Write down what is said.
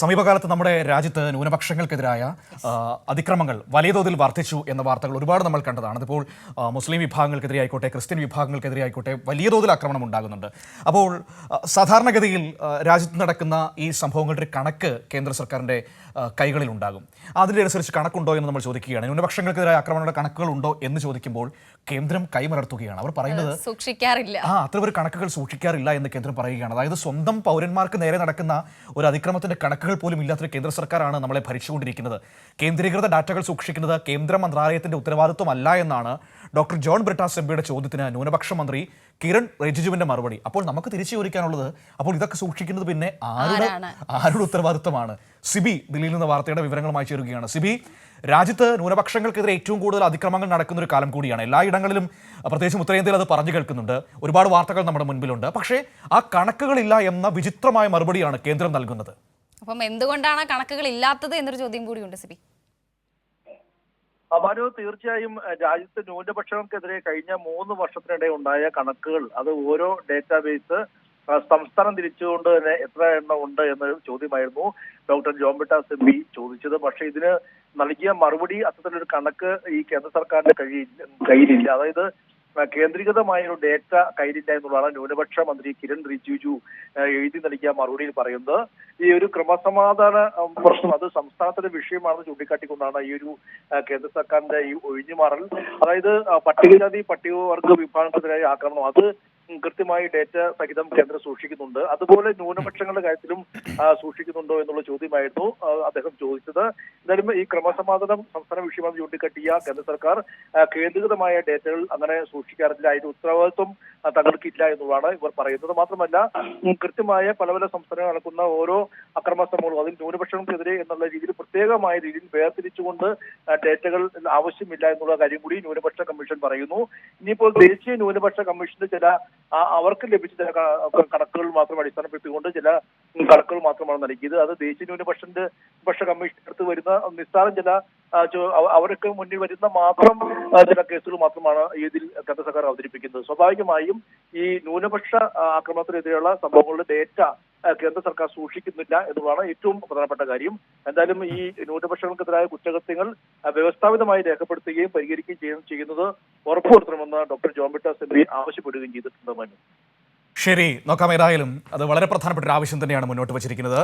സമീപകാലത്ത് നമ്മുടെ രാജ്യത്ത് ന്യൂനപക്ഷങ്ങൾക്കെതിരായ അതിക്രമങ്ങൾ വലിയ തോതിൽ വർദ്ധിച്ചു എന്ന വാർത്തകൾ ഒരുപാട് നമ്മൾ കണ്ടതാണ്. അതിപ്പോൾ മുസ്ലിം വിഭാഗങ്ങൾക്കെതിരെ ആയിക്കോട്ടെ ക്രിസ്ത്യൻ വിഭാഗങ്ങൾക്കെതിരെ ആയിക്കോട്ടെ വലിയ തോതിൽ ആക്രമണം ഉണ്ടാകുന്നുണ്ട്. അപ്പോൾ സാധാരണഗതിയിൽ രാജ്യത്ത് നടക്കുന്ന ഈ സംഭവങ്ങളുടെ കണക്ക് കേന്ദ്ര സർക്കാരിന്റെ കൈകളിൽ ഉണ്ടാകും. അതിന്റെ അനുസരിച്ച് കണക്കുണ്ടോ എന്ന് നമ്മൾ ചോദിക്കുകയാണ്. ന്യൂനപക്ഷങ്ങൾക്കെതിരായ ആക്രമണങ്ങളുടെ കണക്കുകൾ ഉണ്ടോ എന്ന് ചോദിക്കുമ്പോൾ കേന്ദ്രം കൈമലർത്തുകയാണ്. അവർ പറയുന്നത് സൂക്ഷിക്കാറില്ല. ആ അത്ര ഒരു കണക്കുകൾ സൂക്ഷിക്കാറില്ല എന്ന് കേന്ദ്രം പറയുകയാണ്. അതായത് സ്വന്തം പൗരന്മാർക്ക് നേരെ നടക്കുന്ന ഒരു അതിക്രമത്തിന്റെ കണക്കുകൾ പോലും ഇല്ലാത്തൊരു കേന്ദ്ര സർക്കാരാണ് നമ്മളെ ഭരിച്ചുകൊണ്ടിരിക്കുന്നത്. കേന്ദ്രീകൃത ഡാറ്റകൾ സൂക്ഷിക്കുന്നത് കേന്ദ്ര മന്ത്രാലയത്തിന്റെ ഉത്തരവാദിത്വമല്ല എന്നാണ് ഡോക്ടർ ജോൺ ബ്രിട്ടാസ് എംപിയുടെ ചോദ്യത്തിന് ന്യൂനപക്ഷ മന്ത്രി കിരൺ റിജിജുവിന്റെ മറുപടി. അപ്പോൾ നമുക്ക് തിരിച്ചു ചോദിക്കാനുള്ളത് അപ്പോൾ ഇതൊക്കെ സൂക്ഷിക്കുന്നത് പിന്നെ ആരുടെ ആരുടെ ഉത്തരവാദിത്വമാണ്? സിബി ദില്ലിയിൽ നിന്ന് വാർത്തയുടെ വിവരങ്ങളുമായി ചേരുകയാണ്. സിബി രാജ്യത്ത് ന്യൂനപക്ഷങ്ങൾക്കെതിരെ ഏറ്റവും കൂടുതൽ അതിക്രമങ്ങൾ നടക്കുന്ന ഒരു കാലം കൂടിയാണ്. എല്ലായിടങ്ങളിലും ഇടങ്ങളിലും പ്രത്യേകിച്ചും ഉത്തരേന്ത്യയിൽ അത് പറഞ്ഞു കേൾക്കുന്നുണ്ട്. ഒരുപാട് വാർത്തകൾ നമ്മുടെ മുൻപിലുണ്ട്. പക്ഷേ ആ കണക്കുകളില്ല എന്ന വിചിത്രമായ മറുപടിയാണ് കേന്ദ്രം നൽകുന്നത്. അപ്പം എന്തുകൊണ്ടാണ് കണക്കുകൾ ഇല്ലാത്തത് എന്നൊരു ചോദ്യം കൂടിയുണ്ട് സിബി. അമാനു തീർച്ചയായും രാജ്യത്ത് ന്യൂനപക്ഷങ്ങൾക്കെതിരെ കഴിഞ്ഞ മൂന്ന് വർഷത്തിനിടെ ഉണ്ടായ കണക്കുകൾ അത് ഓരോ ഡേറ്റാബേസ് സംസ്ഥാനം തിരിച്ചുകൊണ്ട് തന്നെ എത്ര എണ്ണം ഉണ്ട് എന്നൊരു ചോദ്യമായിരുന്നു. ഡോക്ടർ ജോംബിട്ട സിബി ചോദിച്ചത്. പക്ഷേ ഇതിന് നൽകിയ മറുപടി അത്തരത്തിലൊരു കണക്ക് ഈ കേന്ദ്ര സർക്കാരിന്റെ കഴിയില്ല. കയ്യിലില്ല അതായത് കേന്ദ്രീകൃതമായ ഒരു ഡേറ്റ കയ്യിലില്ല എന്നുള്ളതാണ് ന്യൂനപക്ഷ മന്ത്രി കിരൺ റിജിജു എഴുതി നൽകിയ മറുപടിയിൽ പറയുന്നത്. ഈ ഒരു ക്രമസമാധാന പ്രശ്നം. അത് സംസ്ഥാനത്തിന്റെ വിഷയമാണെന്ന് ചൂണ്ടിക്കാട്ടിക്കൊണ്ടാണ് ഈ ഒരു കേന്ദ്ര സർക്കാരിന്റെ ഈ ഒഴിഞ്ഞുമാറൽ. അതായത് പട്ടികജാതി പട്ടികവർഗ വിഭാഗങ്ങൾക്കെതിരായ ആക്രമണം. അത് കൃത്യമായി ഡേറ്റ സഹിതം കേന്ദ്രം സൂക്ഷിക്കുന്നുണ്ട്. അതുപോലെ ന്യൂനപക്ഷങ്ങളുടെ കാര്യത്തിലും സൂക്ഷിക്കുന്നുണ്ടോ എന്നുള്ള ചോദ്യമായിരുന്നു അദ്ദേഹം ചോദിച്ചത്. എന്തായാലും ഈ ക്രമസമാധാനം സംസ്ഥാന വിഷയമായി ചൂണ്ടിക്കാട്ടിയ കേന്ദ്ര സർക്കാർ കേന്ദ്രീകൃതമായ ഡേറ്റകൾ അങ്ങനെ സൂക്ഷിക്കാറില്ല. അതിന്റെ ഉത്തരവാദിത്വം തങ്ങൾക്കില്ല എന്നുള്ളതാണ് ഇവർ പറയുന്നത്. മാത്രമല്ല കൃത്യമായ പല പല സംസ്ഥാനങ്ങൾ നടക്കുന്ന ഓരോ അക്രമ സംഭവങ്ങളും അതിൽ ന്യൂനപക്ഷങ്ങൾക്കെതിരെ എന്നുള്ള രീതിയിൽ പ്രത്യേകമായ രീതിയിൽ വേർതിരിച്ചുകൊണ്ട് ഡേറ്റകൾ ആവശ്യമില്ല എന്നുള്ള കാര്യം കൂടി ന്യൂനപക്ഷ കമ്മീഷൻ പറയുന്നു. ഇനിയിപ്പോൾ ദേശീയ ന്യൂനപക്ഷ കമ്മീഷന്റെ ചില അവർക്ക് ലഭിച്ച കണക്കുകൾ മാത്രം അടിസ്ഥാനപ്പെടുത്തിക്കൊണ്ട് ചില കണക്കുകൾ മാത്രമാണ് നൽകിയത്. അത് ദേശീയ ന്യൂനപക്ഷന്റെ പക്ഷ കമ്മീഷൻ അടുത്ത് വരുന്ന നിസ്സാരം ചില അവർക്ക് മുന്നിൽ വരുന്ന മാത്രം ചില കേസുകൾ മാത്രമാണ് ഇതിൽ കേന്ദ്ര സർക്കാർ അവതരിപ്പിക്കുന്നത്. സ്വാഭാവികമായും ഈ ന്യൂനപക്ഷ ആക്രമണത്തിനെതിരെയുള്ള സംഭവങ്ങളുടെ ഡേറ്റ കേന്ദ്ര സർക്കാർ സൂക്ഷിക്കുന്നില്ല എന്നുള്ളതാണ് ഏറ്റവും പ്രധാനപ്പെട്ട കാര്യം. എന്തായാലും ഈ ന്യൂനപക്ഷങ്ങൾക്കെതിരായ കുറ്റകൃത്യങ്ങൾ വ്യവസ്ഥാപിതമായി രേഖപ്പെടുത്തുകയും പരിഹരിക്കുകയും ചെയ്യുകയും ചെയ്യുന്നത് ഉറപ്പുവരുത്തണമെന്ന് ഡോക്ടർ ജോൺ ബിട്ടാസ് ആവശ്യപ്പെടുകയും ചെയ്തിട്ടുണ്ട് മനു ശരി. നോക്കാം ഏതായാലും അത് വളരെ പ്രധാനപ്പെട്ട ഒരു ആവശ്യം തന്നെയാണ് മുന്നോട്ട് വച്ചിരിക്കുന്നത്.